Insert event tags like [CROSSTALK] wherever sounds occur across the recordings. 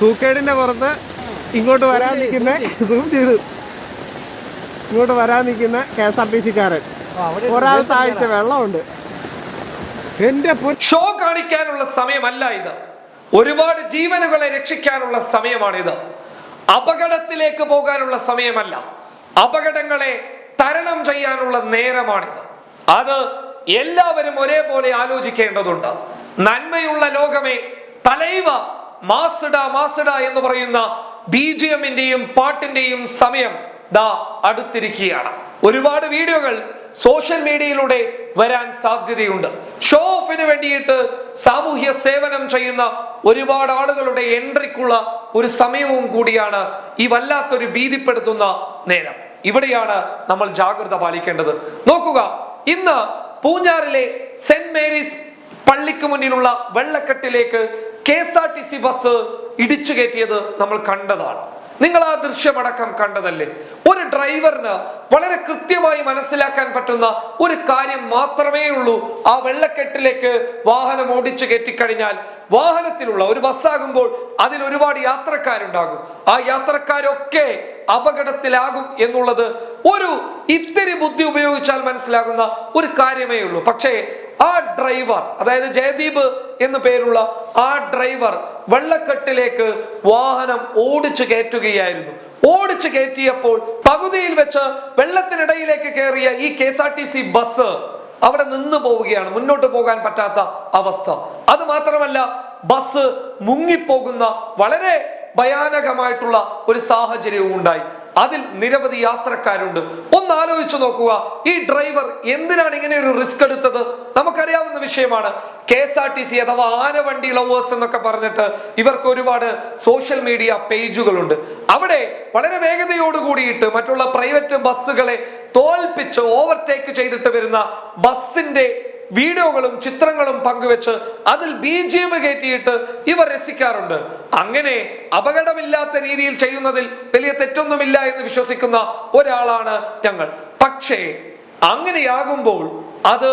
സൂക്കേടിന്റെ പുറത്ത് ഇങ്ങോട്ട് വരാൻ നിൽക്കുന്ന സൂം [LAUGHS] ചെയ്തു ഇങ്ങോട്ട് വരാൻ നിൽക്കുന്ന കെ എസ് ആർ ടി സിക്കാരൻ. ഒരാൾ താഴ്ച വെള്ളമുണ്ട്. എന്റെ ഷോ കാണിക്കാനുള്ള സമയമല്ല ഇത്. ഒരുപാട് ജീവനുകളെ രക്ഷിക്കാനുള്ള സമയമാണിത്. അപകടത്തിലേക്ക് പോകാനുള്ള സമയമല്ല. അപകടങ്ങളെ തരണം ചെയ്യാനുള്ള നേരമാണിത്. അത് എല്ലാവരും ഒരേപോലെ ആലോചിക്കേണ്ടതുണ്ട്. നന്മയുള്ള ലോകമേ തലൈവ മാസിട മാസിട എന്ന് പറയുന്ന ബി ജി എമ്മിന്റെയും പാട്ടിന്റെയും സമയം ദാ അടുത്തിരിക്കുകയാണ്. ഒരുപാട് വീഡിയോകൾ സോഷ്യൽ മീഡിയയിലൂടെ വരാൻ സാധ്യതയുണ്ട്. ഷോ ഓഫിന് വേണ്ടിയിട്ട് സാമൂഹ്യ സേവനം ചെയ്യുന്ന ഒരുപാട് ആളുകളുടെ എൻട്രിക്കുള്ള ഒരു സമയവും കൂടിയാണ് ഈ വല്ലാത്തൊരു ഭീതിപ്പെടുത്തുന്ന നേരം. ഇവിടെയാണ് നമ്മൾ ജാഗ്രത പാലിക്കേണ്ടത്. നോക്കുക ഇന്ന് പൂഞ്ഞാറിലെ സെന്റ് മേരീസ് പള്ളിക്ക് മുന്നിലുള്ള വെള്ളക്കെട്ടിലേക്ക് K S R T C bus ഇടിച്ചു കയറ്റിയത് നമ്മൾ കണ്ടതാണ്. നിങ്ങൾ ആ ദൃശ്യമടക്കം കണ്ടതല്ലേ? ഒരു ഡ്രൈവറിന് വളരെ കൃത്യമായി മനസ്സിലാക്കാൻ പറ്റുന്ന ഒരു കാര്യം മാത്രമേ ഉള്ളൂ. ആ വെള്ളക്കെട്ടിലേക്ക് വാഹനം ഓടിച്ചു കയറ്റിക്കഴിഞ്ഞാൽ വാഹനത്തിലുള്ള ഒരു ബസ്സാകുമ്പോൾ അതിൽ ഒരുപാട് യാത്രക്കാരുണ്ടാകും. ആ യാത്രക്കാരൊക്കെ അപകടത്തിലാകും എന്നുള്ളത് ഒരു ഇത്തിരി ബുദ്ധി ഉപയോഗിച്ചാൽ മനസ്സിലാകുന്ന ഒരു കാര്യമേ ഉള്ളൂ. പക്ഷേ ആ ഡ്രൈവർ അതായത് ജയദീപ് എന്ന് പേരുള്ള ആ ഡ്രൈവർ വെള്ളക്കെട്ടിലേക്ക് വാഹനം ഓടിച്ചു കയറ്റുകയായിരുന്നു. ഓടിച്ചു കയറ്റിയപ്പോൾ പകുതിയിൽ വെച്ച് വെള്ളത്തിനിടയിലേക്ക് കയറിയ ഈ K S R T C bus അവിടെ നിന്ന് പോവുകയാണ്. മുന്നോട്ട് പോകാൻ പറ്റാത്ത അവസ്ഥ. അത് മാത്രമല്ല ബസ് മുങ്ങിപ്പോകുന്ന വളരെ ഭയാനകമായിട്ടുള്ള ഒരു സാഹചര്യവും ഉണ്ടായി. അതിൽ നിരവധി യാത്രക്കാരുണ്ട്. ഒന്ന് ആലോചിച്ചു നോക്കുക ഈ ഡ്രൈവർ എന്തിനാണ് ഇങ്ങനെ ഒരു റിസ്ക് എടുത്തത്? നമുക്കറിയാവുന്ന വിഷയമാണ്. K S R T C അഥവാ ആനവണ്ടി ലവേഴ്സ് എന്നൊക്കെ പറഞ്ഞിട്ട് ഇവർക്ക് ഒരുപാട് സോഷ്യൽ മീഡിയ പേജുകളുണ്ട്. അവിടെ വളരെ വേഗതയോട് കൂടിയിട്ട് മറ്റുള്ള പ്രൈവറ്റ് ബസ്സുകളെ തോൽപ്പിച്ച് ഓവർടേക്ക് ചെയ്തിട്ട് വരുന്ന ബസ്സിന്റെ വീഡിയോകളും ചിത്രങ്ങളും പങ്കുവെച്ച് അതിൽ ബി ജി എം കയറ്റിയിട്ട് ഇവർ രസിക്കാറുണ്ട്. അങ്ങനെ അപകടമില്ലാത്ത രീതിയിൽ ചെയ്യുന്നതിൽ വലിയ തെറ്റൊന്നുമില്ല എന്ന് വിശ്വസിക്കുന്ന ഒരാളാണ് ഞങ്ങൾ. പക്ഷേ അങ്ങനെയാകുമ്പോൾ അത്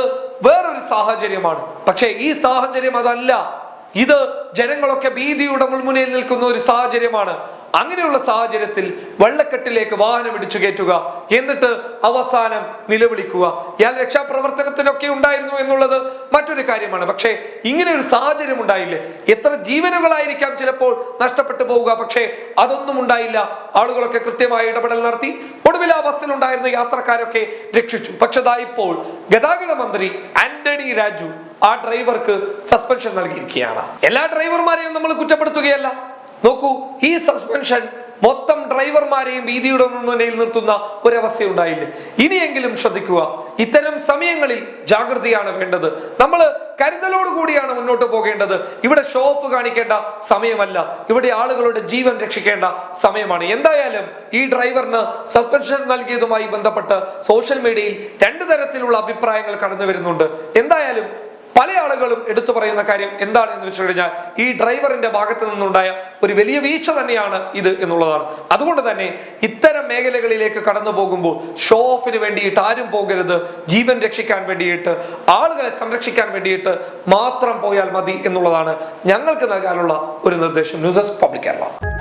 വേറൊരു സാഹചര്യമാണ്. പക്ഷേ ഈ സാഹചര്യം അതല്ല. ഇത് ജനങ്ങളൊക്കെ ഭീതിയുടെ മുൾമുനയിൽ നിൽക്കുന്ന ഒരു സാഹചര്യമാണ്. അങ്ങനെയുള്ള സാഹചര്യത്തിൽ വെള്ളക്കെട്ടിലേക്ക് വാഹനം ഇടിച്ചു കയറ്റുക എന്നിട്ട് അവസാനം നിലവിളിക്കുക. ഇയാൾ രക്ഷാപ്രവർത്തനത്തിനൊക്കെ ഉണ്ടായിരുന്നു എന്നുള്ളത് മറ്റൊരു കാര്യമാണ്. പക്ഷേ ഇങ്ങനെ ഒരു സാഹചര്യം ഉണ്ടായില്ലേ? എത്ര ജീവനുകളായിരിക്കാം ചിലപ്പോൾ നഷ്ടപ്പെട്ടു പോവുക. പക്ഷേ അതൊന്നും ഉണ്ടായില്ല. ആളുകളൊക്കെ കൃത്യമായ ഇടപെടൽ നടത്തി. ഒടുവിൽ ആ ബസ്സിലുണ്ടായിരുന്ന യാത്രക്കാരൊക്കെ രക്ഷിച്ചു. പക്ഷെ ഇപ്പോൾ ഗതാഗത മന്ത്രി ആന്റണി രാജു ആ ഡ്രൈവർക്ക് സസ്പെൻഷൻ നൽകിയിരിക്കുകയാണ്. എല്ലാ ഡ്രൈവർമാരെയും നമ്മൾ കുറ്റപ്പെടുത്തുകയല്ല. നോക്കൂ ഈ സസ്പെൻഷൻ മൊത്തം ഡ്രൈവർമാരെയും വീതിയുടെ മുന്നിൽ നിർത്തുന്ന ഒരവസ്ഥ ഉണ്ടായില്ലേ? ഇനിയെങ്കിലും ശ്രദ്ധിക്കുക ഇത്തരം സമയങ്ങളിൽ ജാഗ്രതയാണ് വേണ്ടത്. നമ്മൾ കരുതലോട് കൂടിയാണ് മുന്നോട്ട് പോകേണ്ടത്. ഇവിടെ ഷോ ഓഫ് കാണിക്കേണ്ട സമയമല്ല. ഇവിടെ ആളുകളുടെ ജീവൻ രക്ഷിക്കേണ്ട സമയമാണ്. എന്തായാലും ഈ ഡ്രൈവറിന് സസ്പെൻഷൻ നൽകിയതുമായി ബന്ധപ്പെട്ട് സോഷ്യൽ മീഡിയയിൽ രണ്ട് തരത്തിലുള്ള അഭിപ്രായങ്ങൾ കടന്നു വരുന്നുണ്ട് എന്തായാലും പല ആളുകളും എടുത്തു പറയുന്ന കാര്യം എന്താണ് എന്ന് വെച്ച് കഴിഞ്ഞാൽ ഈ ഡ്രൈവറിന്റെ ഭാഗത്ത് നിന്നുണ്ടായ ഒരു വലിയ വീഴ്ച തന്നെയാണ് ഇത് എന്നുള്ളതാണ്. അതുകൊണ്ട് തന്നെ ഇത്തരം മേഖലകളിലേക്ക് കടന്നു പോകുമ്പോൾ ഷോ ഓഫിന് വേണ്ടിയിട്ട് ആരും പോകരുത്. ജീവൻ രക്ഷിക്കാൻ വേണ്ടിയിട്ട് ആളുകളെ സംരക്ഷിക്കാൻ വേണ്ടിയിട്ട് മാത്രം പോയാൽ മതി എന്നുള്ളതാണ് ഞങ്ങൾക്ക് നൽകാനുള്ള ഒരു നിർദ്ദേശം. News public Kerala.